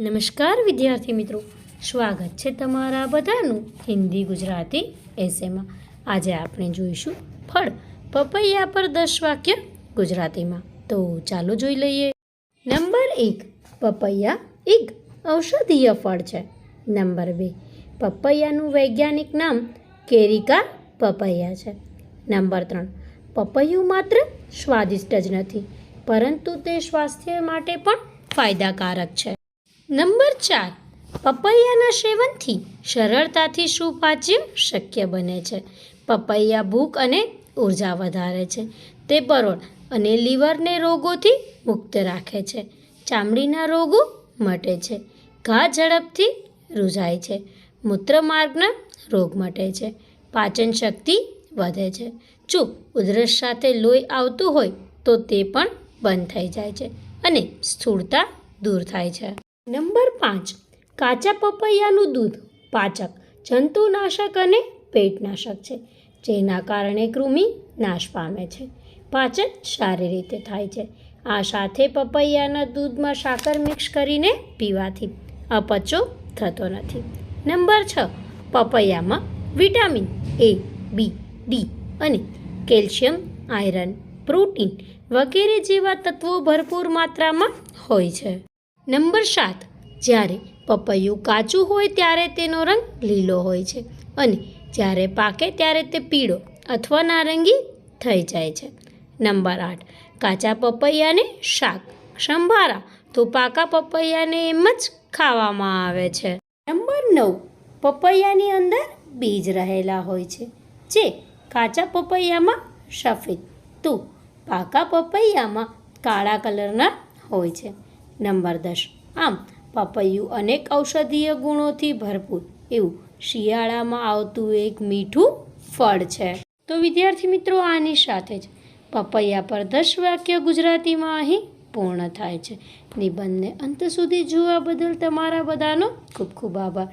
નમસ્કાર વિદ્યાર્થી મિત્રો. સ્વાગત છે તમારા બધાનું હિન્દી ગુજરાતી એસેમાં આજે આપણે જોઈશું ફળ. પપૈયા પર દસ વાક્ય ગુજરાતીમાં. તો ચાલો જોઈ લઈએ. નંબર એક, પપૈયા એક ઔષધીય ફળ છે. નંબર બે, પપૈયાનું વૈજ્ઞાનિક નામ કેરિકા પપૈયા છે. નંબર ત્રણ, પપૈયું માત્ર સ્વાદિષ્ટ જ નથી, પરંતુ તે સ્વાસ્થ્ય માટે પણ ફાયદાકારક છે. નંબર ચાર, પપૈયાના સેવનથી સરળતાથી સુપાચ્ય શક્ય બને છે. પપૈયા ભૂખ અને ઊર્જા વધારે છે. તે પરોળ અને લીવરને રોગોથી મુક્ત રાખે છે. ચામડીના રોગો મટે છે. ઘા ઝડપથી રૂઝાય છે. મૂત્રમાર્ગના રોગ મટે છે. પાચન શક્તિ વધે છે. જો ઉધરસ સાથે લોહી આવતું હોય તો તે પણ બંધ થઈ જાય છે અને સ્થૂળતા દૂર થાય છે. નંબર પાંચ, કાચા પપૈયાનું દૂધ, પાચક, જંતુનાશક અને પેટનાશક છે, જેના કારણે કૃમિ નાશ પામે છે. પાચન સારી રીતે થાય છે. આ સાથે પપૈયાના દૂધમાં સાકર મિક્સ કરીને પીવાથી અપચો થતો નથી. નંબર છ, પપૈયામાં વિટામિન એ, બી, ડી અને કેલ્શિયમ, આયરન, પ્રોટીન વગેરે જેવા તત્વો ભરપૂર માત્રામાં હોય છે. નંબર સાત. જ્યારે પપૈયું કાચું હોય ત્યારે તેનો રંગ લીલો હોય છે અને જ્યારે પાકે ત્યારે તે પીળો અથવા નારંગી થઈ જાય છે. નંબર આઠ. કાચા પપૈયાને શાક. સંભારા. તો પાકા પપૈયાને એમ જ ખાવામાં આવે છે. નંબર નવ. પપૈયાની અંદર બીજ રહેલા હોય છે, જે કાચા પપૈયામાં સફેદ. તો પાકા પપૈયામાં કાળા કલરના હોય છે. નંબર દસ. આમ, પપૈયું અનેક ઔષધીય ગુણોથી ભરપૂર. એવું શિયાળામાં આવતું એક મીઠું ફળ છે. તો વિદ્યાર્થી મિત્રો, આની સાથે જ પપૈયા પર દસ વાક્ય ગુજરાતીમાં અહીં પૂર્ણ થાય છે. નિબંધને અંત સુધી જોવા બદલ તમારા બધાનો ખૂબ ખૂબ આભાર.